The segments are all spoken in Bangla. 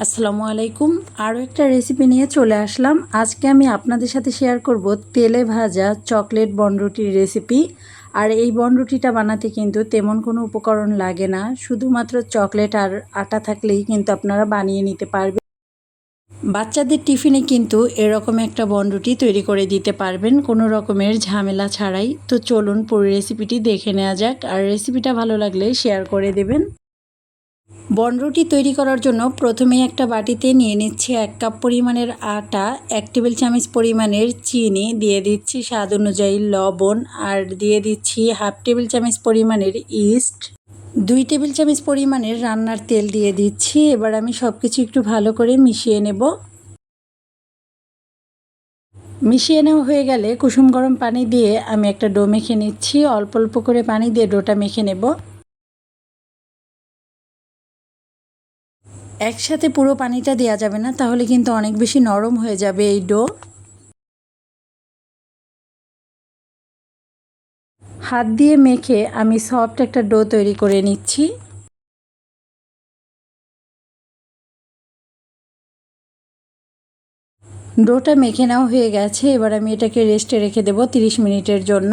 আসসালামু আলাইকুম। আরও একটা রেসিপি নিয়ে চলে আসলাম। আজকে আমি আপনাদের সাথে শেয়ার করব তেলে ভাজা চকলেট বনরুটির রেসিপি আর এই বনরুটিটা বানাতে কিন্তু তেমন কোনো উপকরণ লাগে না। শুধুমাত্র চকলেট আর আটা থাকলেই কিন্তু আপনারা বানিয়ে নিতে পারবেন। বাচ্চাদের টিফিনে কিন্তু এরকম একটা বনরুটি তৈরি করে দিতে পারবেন। কোনো রকমের ঝামেলা ছাড়াই। তো চলুন পুরো রেসিপিটি দেখে নেওয়া যাক। আর রেসিপিটা ভালো লাগলে শেয়ার করে দেবেন। বনরুটি তৈরি করার জন্য প্রথমে একটা বাটিতে নিয়ে নিচ্ছি এক কাপ পরিমাণের আটা, এক টেবিল চামচ পরিমাণের চিনি, দিয়ে দিচ্ছি স্বাদ অনুযায়ী লবণ, আর দিয়ে দিচ্ছি হাফ টেবিল চামচ পরিমাণের ইস্ট, দুই টেবিল চামচ পরিমাণের রান্নার তেল দিয়ে দিচ্ছি। এবার আমি সব কিছু একটু ভালো করে মিশিয়ে নেব। মিশিয়ে নেওয়া হয়ে গেলে কুসুম গরম পানি দিয়ে আমি একটা ডো মেখে নিচ্ছি। অল্প অল্প করে পানি দিয়ে ডোটা মেখে নেব। একসাথে পুরো পানিটা দেওয়া যাবে না, তাহলে কিন্তু অনেক বেশি নরম হয়ে যাবে এই ডো। হাত দিয়ে মেখে আমি সফট একটা ডো তৈরি করে নিচ্ছি। ডোটা মেখে নেওয়া হয়ে গেছে, এবার আমি এটাকে রেস্টে রেখে দেবো তিরিশ মিনিটের জন্য।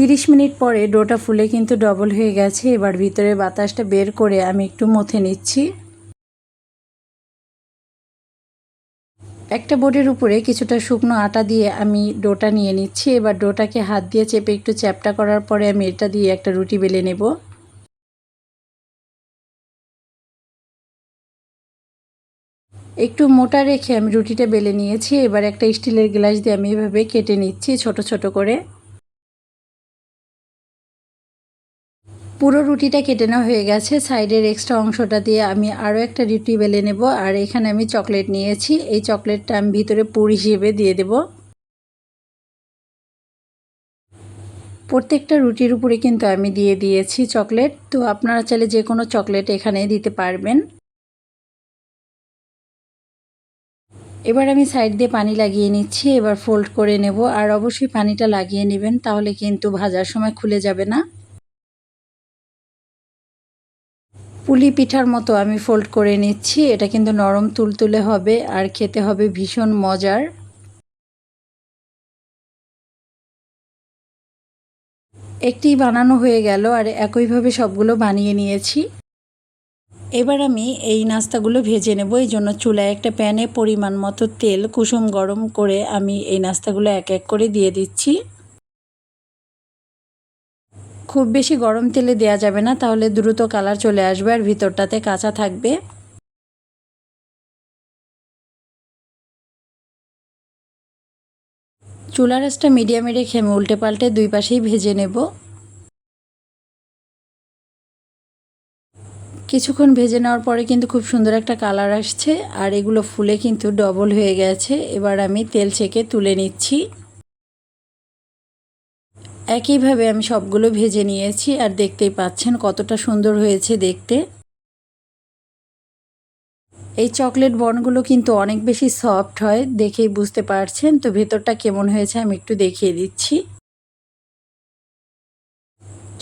তিরিশ মিনিট পরে ডোটা ফুলে কিন্তু ডবল হয়ে গেছে। এবার ভিতরে বাতাসটা বের করে আমি একটু মথে নিচ্ছি। একটা বোর্ডের উপরে কিছুটা শুকনো আটা দিয়ে আমি ডোটা নিয়ে নিচ্ছি। এবার ডোটাকে হাত দিয়ে চেপে একটু চ্যাপটা করার পরে আমি এটা দিয়ে একটা রুটি বেলে নেব। একটু মোটা রেখে আমি রুটিটা বেলে নিয়েছি। এবার একটা স্টিলের গ্লাস দিয়ে আমি এভাবে কেটে নিচ্ছি ছোট ছোট করে। পুরো রুটিটা কেটে নেওয়া হয়ে গেছে। সাইডের এক্সট্রা অংশটা দিয়ে আমি আরও একটা রুটি বেলে নেব। আর এখানে আমি চকলেট নিয়েছি। এই চকলেটটা আমি ভিতরে পুর হিসেবে দিয়ে দেব। প্রত্যেকটা রুটির উপরে কিন্তু আমি দিয়ে দিয়েছি চকলেট। তো আপনারা চাইলে যে কোনো চকলেট এখানে দিতে পারবেন। এবার আমি সাইড দিয়ে পানি লাগিয়ে নিচ্ছি। এবার ফোল্ড করে নেব। আর অবশ্যই পানিটা লাগিয়ে নেবেন, তাহলে কিন্তু ভাজার সময় খুলে যাবে না। পুলি পিঠার মতো আমি ফোল্ড করে নিচ্ছি। এটা কিন্তু নরম তুলতুলে হবে আর খেতে হবে ভীষণ মজার। একটি বানানো হয়ে গেল আর একইভাবে সবগুলো বানিয়ে নিয়েছি। এবার আমি এই নাস্তাগুলো ভেজে নেব। এই জন্য চুলায় একটা প্যানে পরিমাণ মতো তেল কুসুম গরম করে আমি এই নাস্তাগুলো এক এক করে দিয়ে দিচ্ছি। খুব বেশি গরম তেলে দেওয়া যাবে না, তাহলে দ্রুত কালার চলে আসবে আর ভিতরটাতে কাঁচা থাকবে। চুলা রাসটা মিডিয়ামে রেখে আমি উল্টে পাল্টে দুই পাশেই ভেজে নেব। কিছুক্ষণ ভেজে নেওয়ার পরে কিন্তু খুব সুন্দর একটা কালার আসছে, আর এগুলো ফুলে কিন্তু ডবল হয়ে গেছে। এবার আমি তেল ছেঁকে তুলে নিচ্ছি। একইভাবে আমি সবগুলো ভেজে নিয়েছি আর দেখতেই পাচ্ছেন কতটা সুন্দর হয়েছে দেখতে। এই চকলেট বনগুলো কিন্তু অনেক বেশি সফট হয়, দেখেই বুঝতে পারছেন। তো ভেতরটা কেমন হয়েছে আমি একটু দেখিয়ে দিচ্ছি।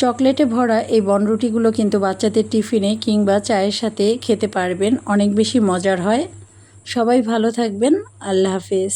চকলেটে ভরা এই বনরুটিগুলো কিন্তু বাচ্চাদের টিফিনে কিংবা চায়ের সাথে খেতে পারবেন, অনেক বেশি মজার হয়। সবাই ভালো থাকবেন, আল্লাহ হাফেজ।